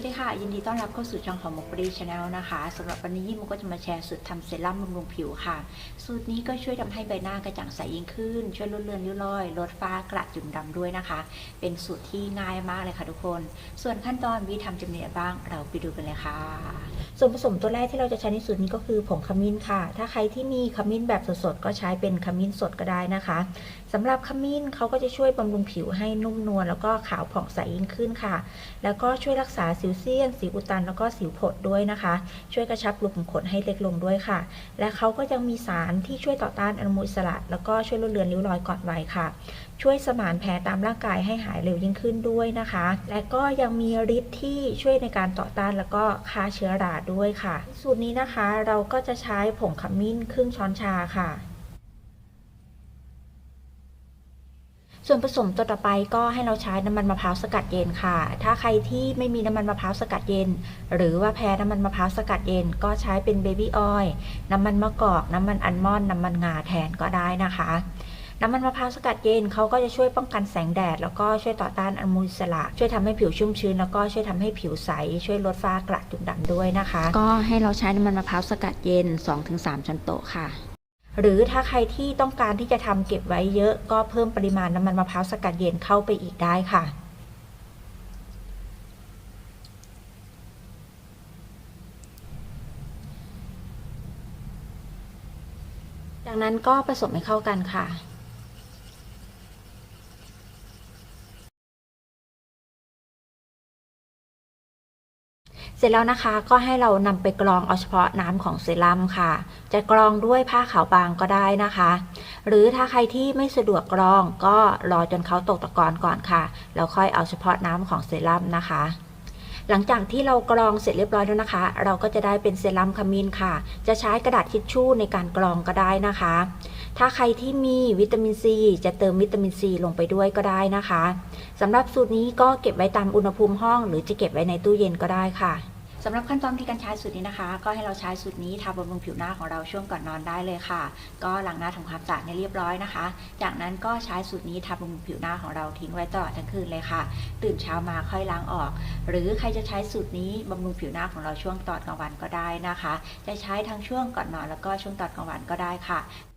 วัสดีค่ะ ยินดีต้อนรับเข้าสู่ช่องของมุกปรีชาแนลนะคะสำหรับวันนี้มุกก็จะมาแชร์สูตรทำเซรั่มบำรุงผิวค่ะ สูตรนี้ก็ช่วยทำให้ใบหน้ากระจ่างใสยิ่งขึ้น ช่วยลดเลือนริ้วรอย ลดฝ้ากระจุดดำด้วยนะคะ เป็นสูตรที่ง่ายมากเลยค่ะทุกคน ส่วนขั้นตอนวิธีทำจะมีอะไรบ้างเราไปดูกันเลยค่ะ ส่วนผสมตัวแรกที่เราจะใช้ในสูตรนี้ก็คือผงขมิ้นค่ะ ถ้าใครที่มีขมิ้นแบบสดๆก็ใช้เป็นขมิ้นสดก็ได้นะคะสำหรับขมิ้นเขาก็จะช่วยบำรุงผิวให้นุ่มนวลแล้วก็ขาวผ่องใสยิ่งขึ้นค่ะ แล้วก็ช่วยรักษาสิวเซียน สิวอุดตัน แล้วก็สิวผดด้วยนะคะ ช่วยกระชับรูขุมขนให้เล็กลงด้วยค่ะ และเขาก็ยังมีสารที่ช่วยต่อต้านอนุมูลอิสระ แล้วก็ช่วยลดเลือนริ้วรอยก่อนวัยค่ะ ช่วยสมานแผลตามร่างกายให้หายเร็วยิ่งขึ้นด้วยนะคะ และก็ยังมีฤทธิ์ที่ช่วยในการต่อต้านแล้วก็ฆ่าเชื้อราด้วยค่ะ สูตรนี้นะคะเราก็จะใช้ผงขมิ้นครึ่งช้อนชาค่ะ ส่วนผสมตัวต่อไปก็ให้เราใช้น้ำมันมะพร้าวสกัดเย็นค่ะ ถ้าใครที่ไม่มีน้ำมันมะพร้าวสกัดเย็น หรือว่าแพ้น้ำมันมะพร้าวสกัดเย็น ก็ใช้เป็นเบบี้ออยล์น้ำมันมะกอก น้ำมันอัลมอนด์น้ำมันงาแทนก็ได้นะคะน้ำมันมะพร้าวสกัดเย็นเขาก็จะช่วยป้องกันแสงแดด แล้วก็ช่วยต่อต้านอนุมูลอิสระ ช่วยทำให้ผิวชุ่มชื้น แล้วก็ช่วยทำให้ผิวใส ช่วยลดฝ้ากระจุดด่างด้วยนะคะ ก็ให้เราใช้น้ำมันมะพร้าวสกัดเย็น 2-3 ช้อนโต๊ะค่ะ หรือถ้าใครที่ต้องการที่จะทำเก็บไว้เยอะ ก็เพิ่มปริมาณน้ำมันมะพร้าวสกัดเย็นเข้าไปอีกได้ค่ะจากนั้นก็ผสมให้เข้ากันค่ะ เสร็จแล้วนะคะก็ให้เรานำไปกรองเอาเฉพาะน้ำของเซรั่มค่ะ จะกรองด้วยผ้าขาวบางก็ได้นะคะ หรือถ้าใครที่ไม่สะดวกกรองก็รอจนเขาตกตะกอนก่อนค่ะแล้วค่อยเอาเฉพาะน้ำของเซรั่มนะคะหลังจากที่เรากรองเสร็จเรียบร้อยแล้วนะคะ เราก็จะได้เป็นเซรั่มขมิ้นค่ะ จะใช้กระดาษทิชชู่ในการกรองก็ได้นะคะ ถ้าใครที่มีวิตามินซี จะเติมวิตามินซีลงไปด้วยก็ได้นะคะสำหรับสูตรนี้ก็เก็บไว้ตามอุณหภูมิห้อง หรือจะเก็บไว้ในตู้เย็นก็ได้ค่ะสำหรับขั้นตอนที่การใช้สูตรนี้นะคะ ก็ให้เราใช้สูตรนี้ทาบำรุงผิวหน้าของเราช่วงก่อนนอนได้เลยค่ะ ก็ล้างหน้าทำความสะอาดให้เรียบร้อยนะคะ จากนั้นก็ใช้สูตรนี้ทาบำรุงผิวหน้าของเราทิ้งไว้ตลอดทั้งคืนเลยค่ะ ตื่นเช้ามาค่อยล้างออก หรือใครจะใช้สูตรนี้บำรุงผิวหน้าของเราช่วงตอนกลางวันก็ได้นะคะ จะใช้ทั้งช่วงก่อนนอนแล้วก็ช่วงตอนกลางวันก็ได้ค่ะ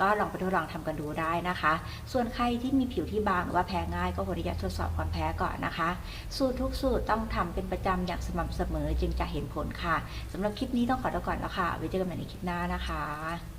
ก็ลองไปทดลองทำกันดูได้นะคะ ส่วนใครที่มีผิวที่บางหรือว่าแพ้ง่ายก็ควรที่จะทดสอบความแพ้ก่อนนะคะ สูตรทุกสูตรต้องทำเป็นประจำอย่างสม่ำเสมอจึงจะเห็นผลค่ะสำหรับคลิปนี้ต้องขอตัวก่อนแล้วค่ะไว้เจอกันใหม่ในคลิปหน้านะคะ